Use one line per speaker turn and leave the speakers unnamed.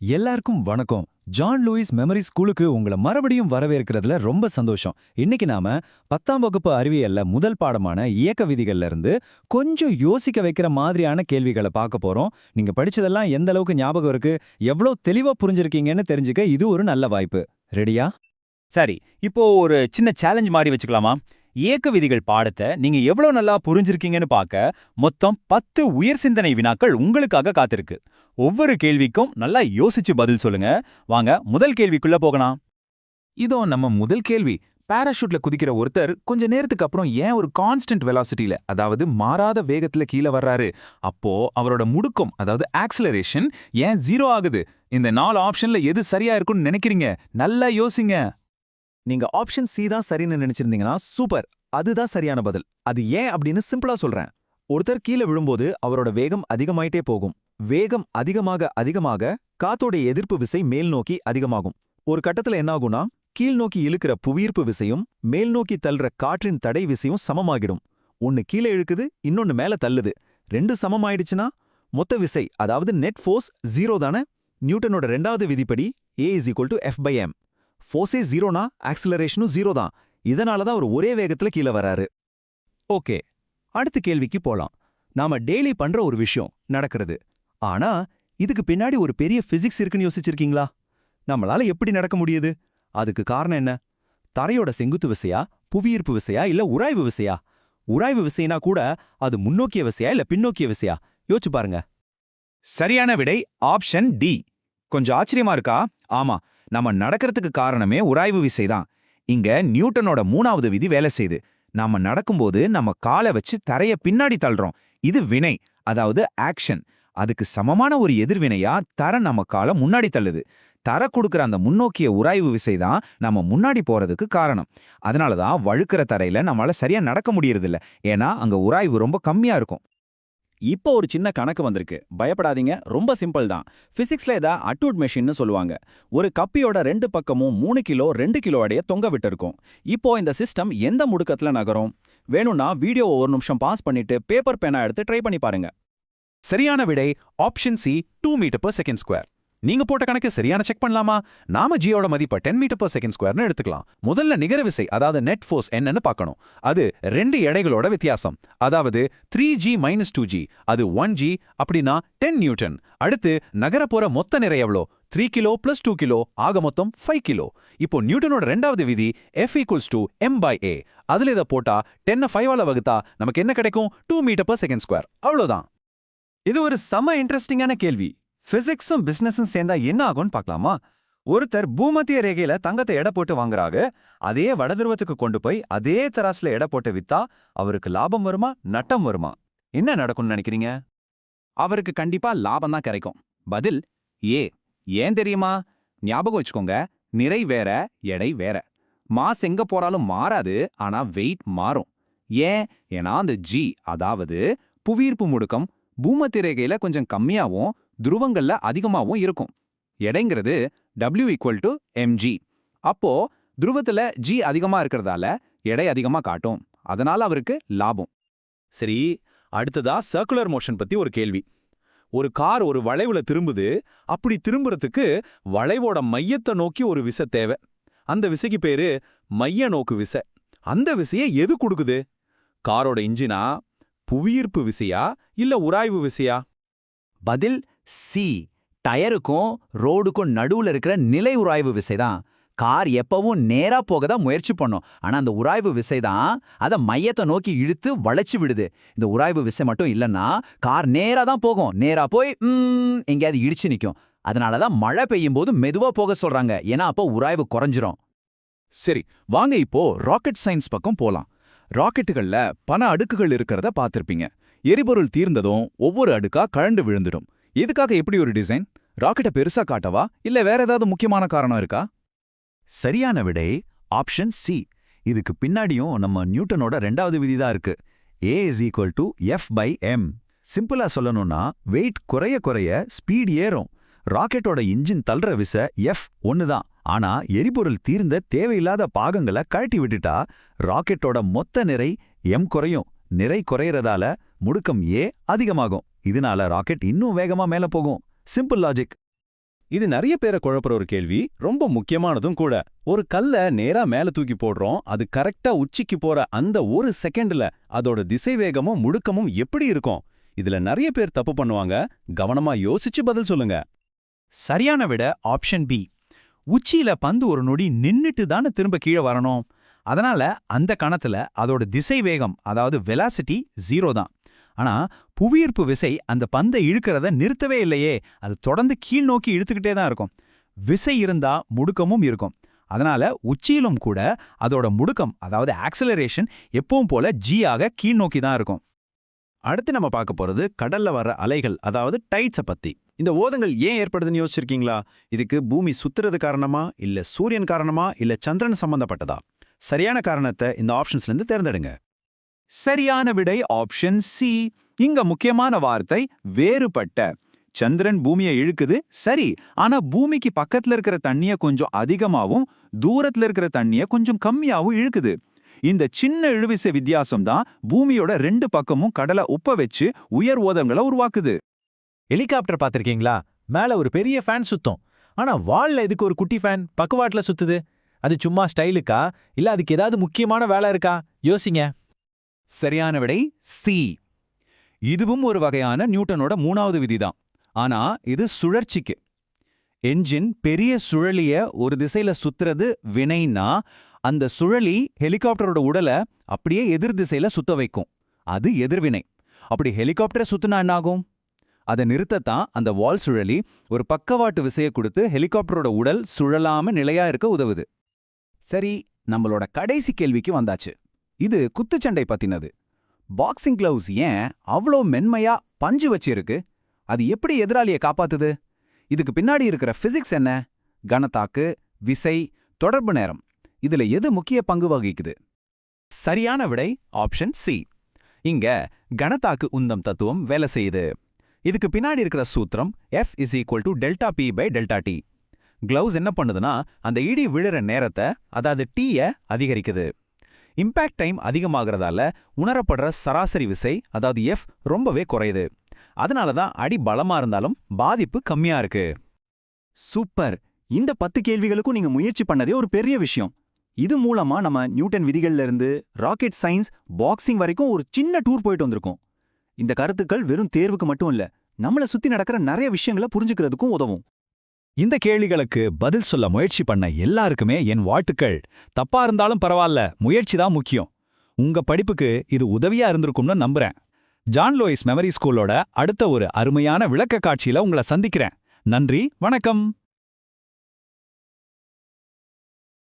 எல்லாருக்கும் வணக்கம். John Lewis memory ஸ்கூலுக்கு உங்களை மறுபடியும் வரவேற்கிறதுல ரொம்ப சந்தோஷம். இன்னைக்கு நாம பத்தாம் வகுப்பு அறிவியல்ல முதல் பாடமான இயக்க விதிகள்ல இருந்து கொஞ்சம் யோசிக்க வைக்கிற மாதிரியான கேள்விகளை பார்க்க போறோம். நீங்க படிச்சதெல்லாம் எந்த அளவுக்கு ஞாபகம் இருக்கு? எவ்வளோ தெளிவா புரிஞ்சிருக்கீங்கன்னு தெரிஞ்சுக்க இது ஒரு நல்ல வாய்ப்பு. ரெடியா
சரி இப்போ ஒரு சின்ன சேலஞ்ச் மாதிரி வச்சுக்கலாமா? இயக்க விதிகள் பாடத்தை நீங்க எவ்வளவு நல்லா புரிஞ்சிருக்கீங்கன்னு பார்க்க மொத்தம் பத்து உயர் சிந்தனை வினாக்கள் உங்களுக்காக காத்திருக்கு. ஒவ்வொரு கேள்விக்கும் நல்லா யோசிச்சு பதில் சொல்லுங்க. வாங்க முதல் கேள்விக்குள்ள போகலாம்.
இதோ நம்ம முதல் கேள்வி. பாராஷூட்ல குதிக்கிற ஒருத்தர் கொஞ்ச நேரத்துக்கு அப்புறம் ஏன் ஒரு கான்ஸ்டன்ட் வெலாசிட்டில அதாவது மாறாத வேகத்துல கீழே வர்றாரு? அப்போ அவரோட முடுக்கம் அதாவது ஆக்சிலரேஷன் ஏன் ஜீரோ ஆகுது? இந்த நாலு ஆப்ஷன்ல எது சரியா இருக்கும்னு நினைக்கிறீங்க? நல்லா யோசிங்க.
நீங்க ஆப்ஷன் சி தான் சரின்னு நினைச்சிருந்தீங்கன்னா சூப்பர் அதுதான் சரியான பதில். அது ஏன் அப்படின்னு சிம்பிளா சொல்றேன். ஒருத்தர் கீழே விழும்போது அவரோட வேகம் அதிகமாயிட்டே போகும். வேகம் அதிகமாக அதிகமாக காத்தோடைய எதிர்ப்பு விசை மேல் நோக்கி அதிகமாகும். ஒரு கட்டத்துல என்னாகும்னா கீழ் நோக்கி இழுக்கிற புவியீர்ப்பு விசையும் மேல் நோக்கி தள்ளுற காற்றின் தடை விசையும் சமமாகிடும். ஒன்னு கீழே இழுக்குது இன்னொன்னு மேல தள்ளுது. ரெண்டு சமமாயிடுச்சுன்னா மொத்த விசை அதாவது நெட் ஃபோர்ஸ் ஜீரோ தானே? நியூட்டனோட ரெண்டாவது விதிப்படி a is equal to F by M ஃபோர்ஸே ஜீரோனா ஆக்சிலரேஷனும் ஜீரோ தான். இதனால தான் அவர் ஒரே வேகத்துல கீழே வராரு. ஓகே அடுத்த கேள்விக்கு போலாம். நாம டெய்லி பண்ற ஒரு விஷயம் நடக்கிறது. ஆனா இதுக்கு பின்னாடி ஒரு பெரிய பிசிக்ஸ் இருக்குன்னு யோசிச்சிருக்கீங்களா? நம்மளால எப்படி நடக்க முடியுது? அதுக்கு காரணம் என்ன? தரையோட செங்குத்து விசையா புவியீர்ப்பு விசையா இல்ல உராய்வு விசையா? உராய்வு விசைனா கூட அது முன்னோக்கிய விசையா இல்ல பின்னோக்கிய விசையா? யோசிச்சு பாருங்க.
சரியான விடை ஆப்ஷன் டி. கொஞ்சம் ஆச்சரியமா இருக்கா? ஆமா நம்ம நடக்கிறதுக்கு காரணமே உராய்வு விசைதான். இங்க நியூட்டனோட மூணாவது விதி வேலை செய்யுது. நாம நடக்கும்போது நம்ம காலை வச்சு தரைய பின்னாடி தள்ளுறோம். இது வினை அதாவது ஆக்ஷன் அதுக்கு சமமான ஒரு எதிர்வினையா தர நம்ம காலை முன்னாடி தள்ளுது. தர கொடுக்குற அந்த முன்னோக்கிய உராய்வு விசை தான் நம்ம முன்னாடி போறதுக்கு காரணம். அதனால தான் வழுக்கிற தரையில நம்மளால சரியா நடக்க முடியறதில்ல. ஏன்னா அங்க உராய்வு ரொம்ப கம்மியா இருக்கும்.
இப்போ ஒரு சின்ன கணக்கு வந்திருக்கு. பயப்படாதீங்க ரொம்ப சிம்பிள் தான். பிசிக்ஸ்ல இதை அட்டூட் மெஷின்னு சொல்லுவாங்க. ஒரு கப்பியோட ரெண்டு பக்கமும் மூணு கிலோ ரெண்டு கிலோ அடைய தொங்க விட்டுருக்கும். இப்போ இந்த சிஸ்டம் எந்த முடுக்கத்துல நகரும்? வேணும்னா வீடியோ ஒரு நிமிஷம் பாஸ் பண்ணிட்டு பேப்பர் பேனா எடுத்து ட்ரை பண்ணி பாருங்க.
சரியான விடை option C two metre per second square நீங்க போட்ட கணக்கு சரியான செக் பண்ணலாமா? நாம ஜியோட மதிப்பை டென் மீட்டர் பர் செகண்ட் ஸ்கொயர்னு எடுத்துக்கலாம். முதல்ல நிகர விசை அதாவது நெட் ஃபோர்ஸ் என்னன்னு பார்க்கணும். அது ரெண்டு எடைகளோட வித்தியாசம். அதாவது three G minus two G அது ஒன் ஜி அப்படின்னா டென் நியூட்டன் அடுத்து நகர போற மொத்த நிறை எவ்வளோ? Three kilo plus two kilo ஆக மொத்தம் ஃபைவ் கிலோ இப்போ நியூட்டனோட ரெண்டாவது விதி F equals to M by A அதுல இதை போட்டா டென்னை ஃபைவால வகுத்தா நமக்கு என்ன கிடைக்கும்? Two metre per second square அவ்வளோதான்.
இது ஒரு செம இன்ட்ரெஸ்டிங்கான கேள்வி. பிசிக்ஸும் பிசினஸும் சேர்ந்தா என்ன ஆகும்னு பார்க்கலாமா? ஒருத்தர் பூமத்திய ரேகையில தங்கத்தை எடை போட்டு வாங்குறாங்க அதே வடதுருவத்துக்கு கொண்டு போய் அதே தராசுல எடை போட்டு வித்தா அவருக்கு லாபம் வருமா? நட்டம் வருமா? என்ன நடக்கும்னு நினைக்கிறீங்க? அவருக்கு கண்டிப்பா லாபம் தான் கிடைக்கும். பதில் ஏ ஏன் தெரியுமா? ஞாபகம் வச்சுக்கோங்க நிறை வேற எடை வேற. மாஸ் எங்க போறாலும் மாறாது ஆனா வெயிட் மாறும். ஏன்? ஏன்னா அந்த ஜி அதாவது புவியீர்ப்பு முடுக்கம் பூமத்திய ரேகையில கொஞ்சம் கம்மியாவும் துருவங்கள்ல அதிகமாவும் இருக்கும். எடைங்கிறது டபிள்யூ ஈக்குவல் டு எம்ஜி அப்போ துருவத்துல ஜி அதிகமா இருக்கிறதால எடை அதிகமா காட்டும். அதனால அவருக்கு லாபம். சரி அடுத்ததா சர்க்குலர் மோஷன் பத்தி ஒரு கேள்வி. ஒரு கார் ஒரு வளைவுல திரும்புது அப்படி திரும்புறதுக்கு வளைவோட மையத்தை நோக்கி ஒரு விசை தேவை. அந்த விசைக்கு பேரு மைய நோக்கு விசை. அந்த விசையை எது கொடுக்குது? காரோட இன்ஜினா புவியீர்ப்பு விசையா இல்ல உராய்வு விசையா?
பதில் சி டயருக்கும் ரோடுக்கும் நடுவுல இருக்கிற நிலை உராய்வு விசை தான் கார் எப்பவும் நேரா போக தான் முயற்சி பண்ணும். ஆனா அந்த உராய்வு விசை தான் அதை மையத்தை நோக்கி இழுத்து வளைச்சு விடுது. இந்த உராய்வு விசை மட்டும் இல்லைன்னா கார் நேரா தான் போகும். நேரா போய் எங்கேயாவது இடிச்சு நிற்கும் அதனால தான் மழை பெய்யும் போது மெதுவா போக சொல்றாங்க. ஏன்னா அப்போ உராய்வு குறைஞ்சிரும்.
சரி வாங்க இப்போ ராக்கெட் சயின்ஸ் பக்கம் போலாம். ராக்கெட்டுகள்ல பண அடுக்குகள் இருக்கிறத பார்த்திருப்பீங்க. எரிபொருள் தீர்ந்ததும் ஒவ்வொரு அடுக்கா கழண்டு விழுந்துடும். இதுக்காக எப்படி ஒரு டிசைன்? ராக்கெட்டை பெருசா காட்டவா? இல்ல வேற ஏதாவது முக்கியமான காரணம் இருக்கா?
சரியான விடை ஆப்ஷன் சி. இதுக்கு பின்னாடியும் நம்ம நியூட்டனோட ரெண்டாவது விதி தான் இருக்கு. A is equal to F by M சிம்பிளா சொல்லணும்னா வெயிட் குறைய குறைய ஸ்பீட் ஏறும். ராக்கெட்டோட இன்ஜின் தள்ளுற விச எஃப் ஒன்னு தான் ஆனா எரிபொருள் தீர்ந்த தேவையில்லாத பாகங்களை கழட்டி விட்டுட்டா ராக்கெட்டோட மொத்த நிறை எம் குறையும். நிறை குறையறதால முடுக்கம் ஏ அதிகமாகும். இதனால ராக்கெட் இன்னும் வேகமா மேல போகும். சிம்பிள் லாஜிக்
இது நிறைய பேரை குழப்புற ஒரு கேள்வி ரொம்ப முக்கியமானதும் கூட. ஒரு கல்ல நேரா மேல தூக்கி போடுறோம் அது கரெக்டா உச்சிக்கு போற அந்த ஒரு செகண்ட்ல அதோட திசை வேகமும் முடுக்கமும் எப்படி இருக்கும்? இதுல நிறைய பேர் தப்பு பண்ணுவாங்க. கவனமா யோசிச்சு பதில் சொல்லுங்க.
சரியான விட ஆப்ஷன் பி உச்சியில பந்து ஒரு நொடி நின்னுட்டு தானே திரும்ப கீழே வரணும். அதனால அந்த கணத்துல அதோட திசை வேகம் அதாவது வெலாசிட்டி ஜீரோ தான். ஆனா புவியீர்ப்பு விசை அந்த பந்தை இழுக்கிறத நிறுத்தவே இல்லையே. அது தொடர்ந்து கீழ் நோக்கி இழுத்துக்கிட்டே தான் இருக்கும். விசை இருந்தா முடுக்கமும் இருக்கும். அதனால உச்சியிலும் கூட அதோட முடுக்கம் அதாவது ஆக்சலரேஷன் எப்பவும் போல ஜி ஆக கீழ் நோக்கி தான் இருக்கும்.
அடுத்து நம்ம பார்க்க போறது கடல்ல வர அலைகள் அதாவது டைட்ஸை பத்தி. இந்த ஓதங்கள் ஏன் ஏற்படுதுன்னு யோசிச்சிருக்கீங்களா? இதுக்கு பூமி சுத்துறது காரணமா? இல்ல சூரியன் காரணமா? இல்ல சந்திரன் சம்பந்தப்பட்டதா? சரியான காரணத்தை இந்த ஆப்ஷன்ஸ்ல இருந்து தேர்ந்தெடுங்க.
சரியான விடை ஆப்ஷன் சி இங்க முக்கியமான வார்த்தை வேறுபட்ட. சந்திரன் பூமியை இழுக்குது சரி. ஆனா பூமிக்கு பக்கத்துல இருக்கிற தண்ணிய கொஞ்சம் அதிகமாவும் தூரத்துல இருக்கிற தண்ணிய கொஞ்சம் கம்மியாவும் இழுக்குது. இந்த சின்ன இழுவிசை வித்தியாசம் தான் பூமியோட ரெண்டு பக்கமும் கடலை உப்ப வச்சு உயர் ஓதங்களை உருவாக்குது.
ஹெலிகாப்டர் பார்த்துருக்கீங்களா? மேல ஒரு பெரிய ஃபேன் சுத்தம். ஆனா வால்ல எதுக்கு ஒரு குட்டி ஃபேன் பக்குவாட்ல சுத்துது. அது சும்மா ஸ்டைலுக்கா? இல்ல அதுக்கு ஏதாவது முக்கியமான வேலை இருக்கா? யோசிங்க.
சரியான விடை சி இதுவும் ஒரு வகையான நியூட்டனோட மூணாவது விதிதான். ஆனா இது சுழற்சிக்கு. என்ஜின் பெரிய சுழலிய ஒரு திசையில சுத்துறது வினைன்னா அந்த சுழலி ஹெலிகாப்டரோட உடலை அப்படியே எதிர் திசையில சுத்த வைக்கும். அது எதிர்வினை. அப்படி ஹெலிகாப்டரை சுத்துனா என்னாகும்? அதை நிறுத்தத்தான் அந்த வால் சுழலி ஒரு பக்கவாட்டு விசையை கொடுத்து ஹெலிகாப்டரோட உடல் சுழலாம நிலையா இருக்க உதவுது. சரி நம்மளோட கடைசி கேள்விக்கு வந்தாச்சு. இது குத்துச்சண்டை பத்தினது. பாக்ஸிங் கிளவுஸ் ஏன் அவ்வளோ மென்மையா பஞ்சு வச்சிருக்கு? அது எப்படி எதிராளியை காப்பாத்துது? இதுக்கு பின்னாடி இருக்கிற பிசிக்ஸ் என்ன? கனத்தாக்கு விசை தொடர்பு நேரம். இதுல எது முக்கிய பங்கு வகிக்குது? சரியான விடை ஆப்ஷன் சி இங்க கனத்தாக்கு உந்தம் தத்துவம் வேலை செய்யுது. இதுக்கு பின்னாடி இருக்கிற சூத்திரம் F is equal to delta P by delta T gloves என்ன பண்ணுதுன்னா அந்த இடி விழுற நேரத்தை அதாவது டீயை அதிகரிக்குது. இம்பேக்ட் டைம் அதிகமாகிறதால உணரப்படுற சராசரி விசை அதாவது எஃப் ரொம்பவே குறையுது. அதனால தான் அடி பலமா இருந்தாலும் பாதிப்பு கம்மியா இருக்கு. சூப்பர். இந்த பத்து கேள்விகளுக்கும் நீங்க முயற்சி பண்ணதே ஒரு பெரிய விஷயம். இது மூலமா நம்ம நியூட்டன் விதிகள்ல இருந்து ராக்கெட் சயின்ஸ் பாக்ஸிங் வரைக்கும் ஒரு சின்ன டூர் போயிட்டு வந்திருக்கோம். இந்த கருத்துக்கள் வெறும் தேர்வுக்கு மட்டும் இல்ல நம்மள சுத்தி நடக்கிற நிறைய விஷயங்களை புரிஞ்சுக்கிறதுக்கும் உதவும். இந்த கேள்விகளுக்கு பதில் சொல்ல முயற்சி பண்ண எல்லாருக்குமே என் வாழ்த்துக்கள். தப்பா இருந்தாலும் பரவாயில்ல முயற்சி தான் முக்கியம். உங்க படிப்புக்கு இது உதவியா இருந்திருக்கும்னு நம்புறேன். ஜான் லோயிஸ் மெமரி ஸ்கூலோட அடுத்த ஒரு அருமையான விளக்க காட்சியில உங்களை சந்திக்கிறேன். நன்றி வணக்கம்.